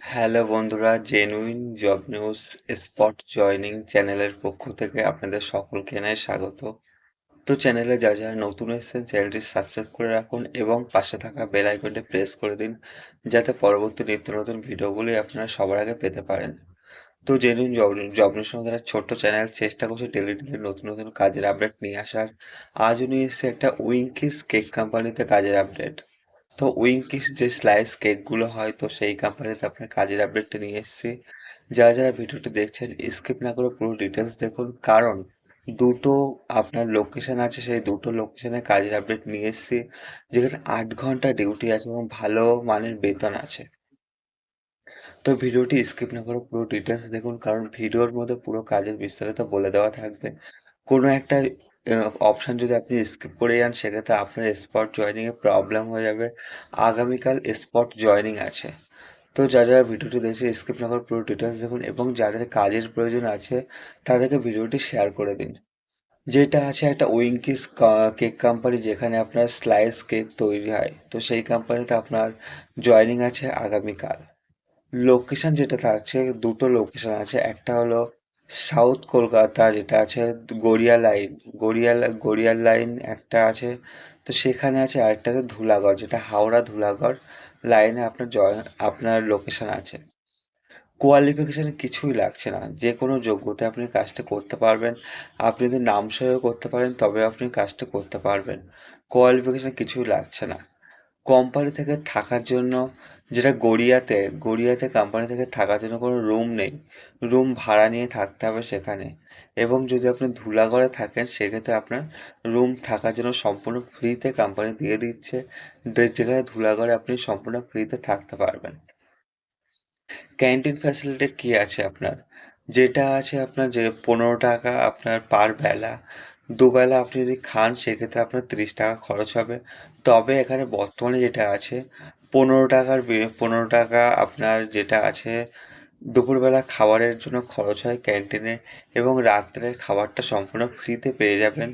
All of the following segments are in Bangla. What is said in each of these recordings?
হ্যালো বন্ধুরা genuine job news spot joining চ্যানেলের পক্ষ থেকে আপনাদের সকলকে জানাই স্বাগত। তো চ্যানেলে যারা যারা নতুন এসেছেন, চ্যানেলটি সাবস্ক্রাইব করে রাখুন এবং পাশে থাকা বেল আইকনটি প্রেস করে দিন, যাতে পরবর্তী নিত্য নতুন ভিডিওগুলি আপনারা সবার আগে পেতে পারেন। তো জেনুইন জব জব নিউজ একটা ছোট্ট চ্যানেল, চেষ্টা করছে ডেলি ডেলি নতুন নতুন কাজের আপডেট নিয়ে আসার। আজও নিয়ে এসেছে একটা উইঙ্কিস কেক কোম্পানিতে কাজের আপডেট তো উইঙ্কিস যে স্লাইস কেকগুলো হয়, তো সেই কোম্পানিতে আপনার কাজের আপডেটটা নিয়ে এসেছি। যারা যারা ভিডিওটি দেখছেন স্কিপ না করে পুরো ডিটেলস দেখুন। কারণ দুটো আপনার লোকেশন আছে, সেই দুটো লোকেশনে কাজের আপডেট নিয়ে এসেছি, যেখানে আট ঘণ্টা ডিউটি আছে এবং ভালো মানের বেতন আছে। তো ভিডিওটি স্কিপ না করে পুরো ডিটেলস দেখুন, কারণ ভিডিওর মধ্যে পুরো কাজের বিস্তারিত বলে দেওয়া থাকবে কোনো একটা অপশান যদি আপনি স্কিপ করে যান, সেক্ষেত্রে আপনার স্পট জয়নিংয়ে প্রবলেম হয়ে যাবে। আগামীকাল স্পট জয়নিং আছে। তো যা যারা ভিডিওটি দেখছে স্কিপ না করে পুরো ডিটেলস দেখুন এবং যাদের কাজের প্রয়োজন আছে, তাদেরকে ভিডিওটি শেয়ার করে দিন। যেটা আছে একটা উইঙ্কিস কেক কোম্পানি যেখানে আপনার স্লাইস কেক তৈরি হয়। তো সেই কোম্পানিতে আপনার জয়নিং আছে আগামীকাল। লোকেশন যেটা থাকছে, দুটো লোকেশন আছে। একটা হলো সাউথ কলকাতা যেটা আছে, গড়িয়া লাইন গড়িয়া, গড়িয়ার লাইন একটা আছে। তো সেখানে আছে আরেকটা আছে ধুলাগড়, যেটা হাওড়া ধুলাগড় লাইনে আপনার জয় আপনার লোকেশান আছে। কোয়ালিফিকেশান কিছুই লাগছে না। যে কোনো যোগ্যতা আপনি কাজটা করতে পারবেন। আপনি যদি নাম সহ করতে পারেন তবে আপনি কাজটা করতে পারবেন। কোয়ালিফিকেশান কিছুই লাগছে না। কোম্পানি থেকে থাকার জন্য যেটা গড়িয়াতে গড়িয়াতে কোম্পানি থেকে থাকার জন্য কোনো রুম নেই। রুম ভাড়া নিয়ে থাকতে হবে সেখানে। এবং যদি আপনি ধুলাগড়ে থাকেন, সেক্ষেত্রে আপনার রুম থাকার জন্য সম্পূর্ণ ফ্রিতে কোম্পানি দিয়ে দিচ্ছে। যেখানে ধুলাগড়ে আপনি সম্পূর্ণ ফ্রিতে থাকতে পারবেন। ক্যান্টিন ফ্যাসিলিটি কী আছে আপনার? যেটা আছে আপনার যে পনেরো টাকা আপনার পার বেলা। দুবেলা আপনি যদি খান, সেক্ষেত্রে আপনার তিরিশ টাকা খরচ হবে। তবে এখানে বর্তমানে যেটা আছে পনেরো টাকার পনেরো টাকা আপনার যেটা আছে, দুপুরবেলা খাবারের জন্য খরচ হয় ক্যান্টিনে এবং রাত্রের খাবারটা সম্পূর্ণ ফ্রিতে পেয়ে যাবেন।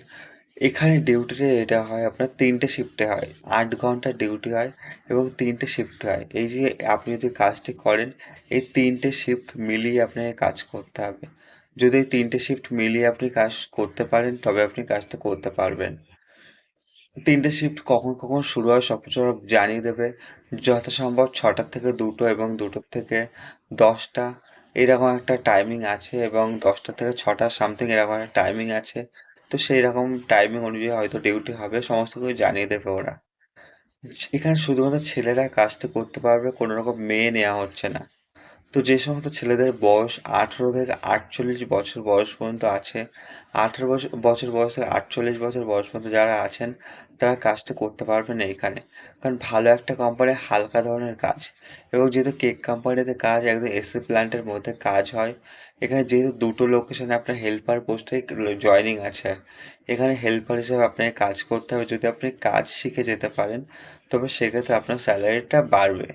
এখানে ডিউটিতে এটা হয়, আপনার তিনটে শিফটে হয়, আট ঘণ্টা ডিউটি হয় এবং তিনটে শিফট হয়। এই যে আপনি যদি কাজটি করেন, এই তিনটে শিফট মিলিয়ে আপনাকে কাজ করতে হবে। যদি এই তিনটে শিফট মিলিয়ে আপনি কাজ করতে পারেন, তবে আপনি কাজটা করতে পারবেন। তিনটে শিফট কখন কখন শুরু হয় সব কিছু জানিয়ে দেবে। যথাসম্ভব ছটার থেকে দুটো এবং দুটোর থেকে দশটা, এরকম একটা টাইমিং আছে এবং দশটা থেকে ছটা সামথিং এরকম একটা টাইমিং আছে। তো সেই রকম টাইমিং অনুযায়ী হয়তো ডিউটি হবে, সমস্ত কিছু জানিয়ে দেবে ওরা। এখানে শুধুমাত্র ছেলেরা কাজটা করতে পারবে কোনো রকম মেয়ে নেওয়া হচ্ছে না। তো যে সমস্ত ছেলেদের বয়স আঠেরো থেকে আটচল্লিশ বছর বয়স পর্যন্ত আছে, আঠেরো বছর বয়স থেকে আটচল্লিশ বছর বয়স পর্যন্ত যারা আছেন, তারা কাজটা করতে পারবে না এখানে। কারণ ভালো একটা কোম্পানি হালকা ধরনের কাজ। এবং যেহেতু কেক কোম্পানিতে কাজ, একদম এসি প্ল্যান্টের মধ্যে কাজ হয়, এখানে যেহেতু দুটো লোকেশনে আপনার হেল্পার পোস্টে জয়নিং আছে, এখানে হেল্পার হিসেবে আপনাকে কাজ করতে হবে। যদি আপনি কাজ শিখে যেতে পারেন, তবে সেক্ষেত্রে আপনার স্যালারিটা বাড়বে।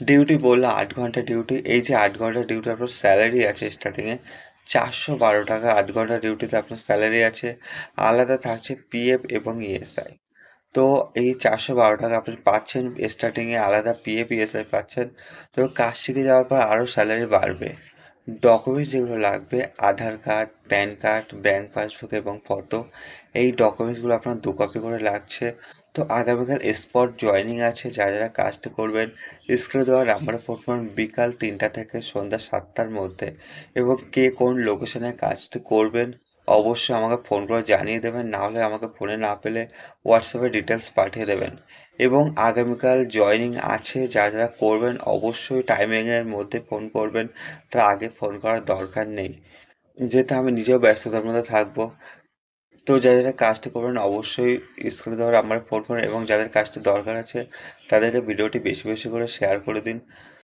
ডিউটি বলল আট ঘণ্টা ডিউটি এই যে আট ঘণ্টা ডিউটি আপনার স্যালারি আছে স্টার্টিংয়ে চারশো বারো টাকা আট ঘণ্টা ডিউটিতে আপনার স্যালারি আছে। আলাদা থাকছে পিএফ এবং ইএসআই তো এই চারশো বারো টাকা আপনি পাচ্ছেন স্টার্টিংয়ে আলাদা পিএফ ইএসআই পাচ্ছেন। তো কাজ শিখে যাওয়ার পর আরও স্যালারি বাড়বে। ডকুমেন্টস যেগুলো লাগবে Aadhaar card PAN card bank passbook এবং ফটো এই ডকুমেন্টসগুলো আপনার দু কপি করে লাগছে। তো আগামীকাল স্পট জয়নিং আছে, যারা যারা কাজটা করবেন স্ক্রিনে দেওয়া নাম্বারে ফোন বিকাল তিনটা থেকে সন্ধ্যা সাতটার মধ্যে। এবং কে কোন লোকেশনে কাজটা করবেন, অবশ্যই আমাকে ফোন করে জানিয়ে দেবেন, না হলে আমাকে ফোনে না পেলে হোয়াটসঅ্যাপে ডিটেলস পাঠিয়ে দেবেন। এবং আগামীকাল জয়নিং আছে যা যারা করবেন, অবশ্যই টাইমিংয়ের মধ্যে ফোন করবেন তার আগে ফোন করার দরকার নেই। যেহেতু আমি নিজেও ব্যস্ততার মধ্যে থাকব তো যাদের কাজটি করবেন, অবশ্যই স্ক্রিনে দেওয়ার আমার ফোন করুন এবং যাদের কাজটি দরকার আছে, তাদেরকে ভিডিওটি বেশি বেশি করে শেয়ার করে দিন।